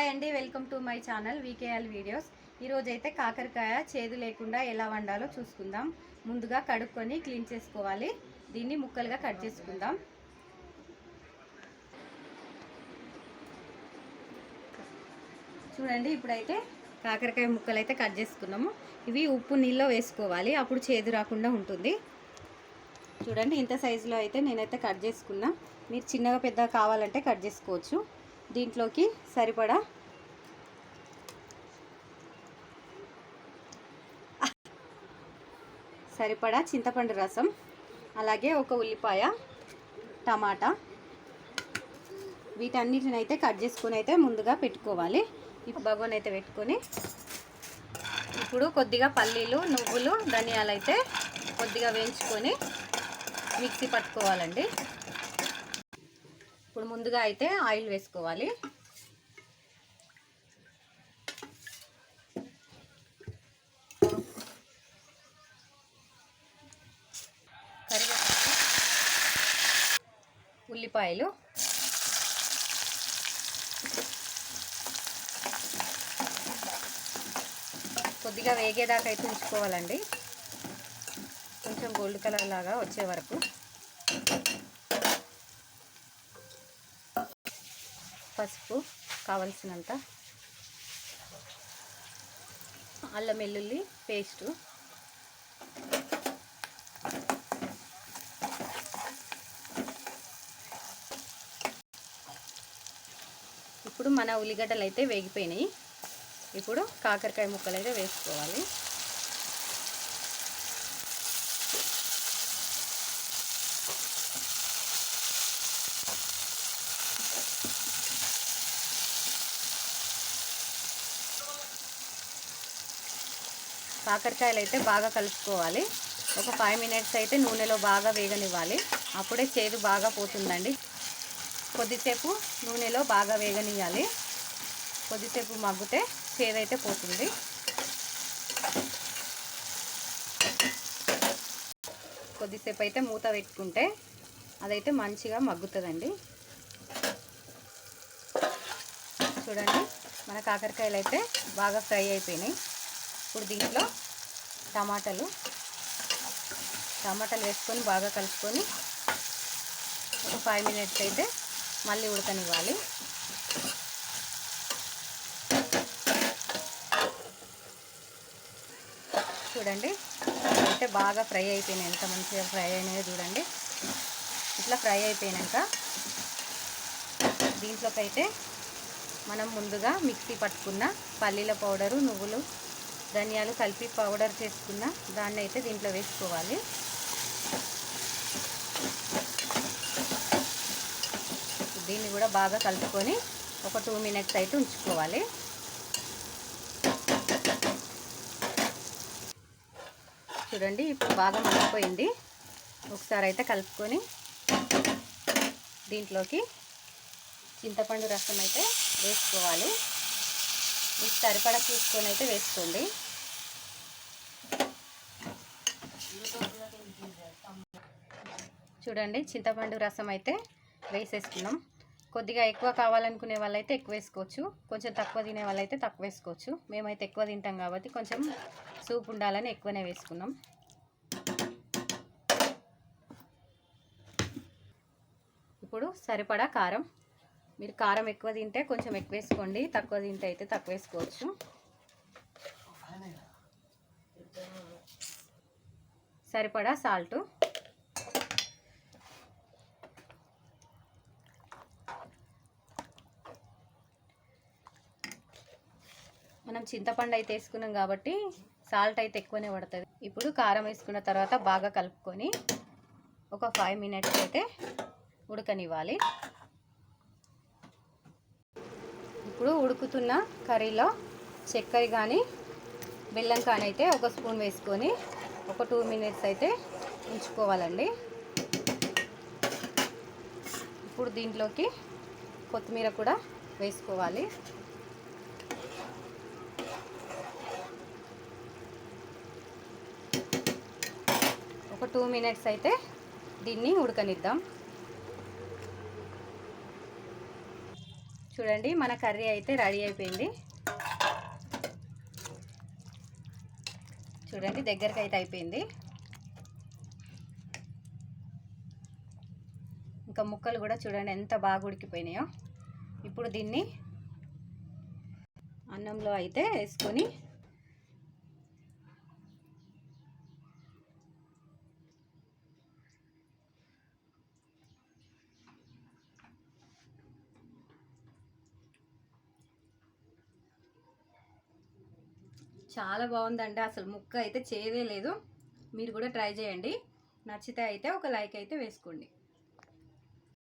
Hi అండి welcome to my channel VKL videos. ఈరోజైతే కాకరకాయ చేదు లేకుండా ఎలా వండాలో చూసుకుందాం. ముందుగా కడుక్కొని క్లీన్ చేసుకోవాలి. దీన్ని ముక్కలుగా కట్ చేసుకుందాం. చూడండి ఇప్పుడైతే కాకరకాయ ముక్కలు అయితే కట్ చేసుకున్నాము. ఇవి ఉప్పు నీళ్ళలో వేసుకోవాలి అప్పుడు చేదు రాకుండా ఉంటుంది. చూడండి ఇంత సైజులో అయితే నేనైతే కట్ చేసుకున్నా. మీరు చిన్నగా పెద్దగా కావాలంటే కట్ చేసుకోవచ్చు. దీంట్లోకి సరిపడా సరిపడా చింతపండు రసం అలాగే ఒక ఉల్లిపాయ టమాటా. వీటన్నిటిని అయితే కట్ చేసుకుని అయితే ముందుగా పెట్టుకోవాలి. ఇప్పుడు బగోన్ అయితే పెట్టుకొని ఇప్పుడు కొద్దిగా పల్లీలు నువ్వులు ధనియాలు అయితే కొద్దిగా వేయించుకొని మిక్సీ పట్టుకోవాలండి. ఇప్పుడు ముందుగా అయితే ఆయిల్ వేసుకోవాలి. ఉల్లిపాయలు. కొద్దిగా వేగేదాకా అయితే ఉంచుకోవాలండి. కొంచెం గోల్డ్ కలర్ లాగా వచ్చే వరకు. పసుపు కావలసినంత అల్లం వెల్లుల్లి పేస్టు. ఇప్పుడు మన ఉల్లిగడ్డలు అయితే వేగిపోయినాయి. ఇప్పుడు కాకరకాయ ముక్కలు అయితే వేసుకోవాలి. కాకరకాయలు అయితే బాగా కలుపుకోవాలి. ఒక ఫైవ్ మినిట్స్ అయితే నూనెలో బాగా వేగనివ్వాలి. అప్పుడే చేదు బాగా పోతుందండి. కొద్దిసేపు నూనెలో బాగా వేగనియాలి కొద్దిసేపు మగ్గితే చేదైతే అయితే పోతుంది. కొద్దిసేపు అయితే మూత పెట్టుకుంటే అదైతే మంచిగా మగ్గుతుందండి. చూడండి మన కాకరకాయలు అయితే బాగా ఫ్రై అయిపోయినాయి. ఇప్పుడు దీంట్లో టమాటాలు. టమాటాలు వేసుకొని బాగా కలుపుకొని ఒక ఫైవ్ మినిట్స్ అయితే మళ్ళీ ఉడకనివ్వాలి. చూడండి అయితే బాగా ఫ్రై అయిపోయినాయి. ఎంత మంచిగా ఫ్రై అయినాయో చూడండి. ఇట్లా ఫ్రై అయిపోయినాక దీంట్లోకైతే మనం ముందుగా మిక్సీ పట్టుకున్న పల్లీల పౌడరు నువ్వులు ధనియాలు కలిపి పౌడర్ చేసుకున్న దాన్ని అయితే దీంట్లో వేసుకోవాలి. దీన్ని కూడా బాగా కలుపుకొని ఒక టూ మినిట్స్ అయితే ఉంచుకోవాలి. చూడండి ఇప్పుడు బాగా మగ్గిపోయింది. ఒకసారి అయితే కలుపుకొని దీంట్లోకి చింతపండు రసం అయితే వేసుకోవాలి. మీకు సరిపడా చూసుకొని అయితే వేసుకోండి. చూడండి చింతపండు రసం అయితే వేసేసుకున్నాం. కొద్దిగా ఎక్కువ కావాలనుకునే వాళ్ళైతే ఎక్కువ వేసుకోవచ్చు. కొంచెం తక్కువ తినే వాళ్ళైతే తక్కువ వేసుకోవచ్చు. మేమైతే ఎక్కువ తింటాం కాబట్టి కొంచెం సూప్ ఉండాలని ఎక్కువనే వేసుకున్నాం. ఇప్పుడు సరిపడా కారం మీరు కారం ఎక్కువ తింటే కొంచెం ఎక్కువ వేసుకోండి తక్కువ తింటే అయితే తక్కువ వేసుకోవచ్చు సరిపడా సాల్ట్. మనం చింతపండు అయితే వేసుకున్నాం కాబట్టి సాల్ట్ అయితే ఎక్కువనే పడుతుంది. ఇప్పుడు కారం వేసుకున్న తర్వాత బాగా కలుపుకొని ఒక ఫైవ్ మినిట్స్ అయితే ఉడకనివ్వాలి. ఇప్పుడు ఉడుకుతున్న కర్రీలో చక్కెర కానీ బెల్లం కానీ అయితే ఒక స్పూన్ వేసుకొని ఒక టూ మినిట్స్ అయితే ఉంచుకోవాలండి. ఇప్పుడు దీంట్లోకి కొత్తిమీర కూడా వేసుకోవాలి. ఒక టూ మినిట్స్ అయితే దీన్ని ఉడకనిద్దాం. చూడండి మన కర్రీ అయితే రెడీ అయిపోయింది. చూడండి దగ్గరికి అయితే అయిపోయింది. ఇంకా ముక్కలు కూడా చూడండి ఎంత బాగా ఉడికిపోయినాయో. ఇప్పుడు దీన్ని అన్నంలో అయితే వేసుకొని చాలా బాగుందండి. అసలు ముక్క అయితే చేదే లేదు. మీరు కూడా ట్రై చేయండి. నచ్చితే అయితే ఒక లైక్ అయితే వేసుకోండి.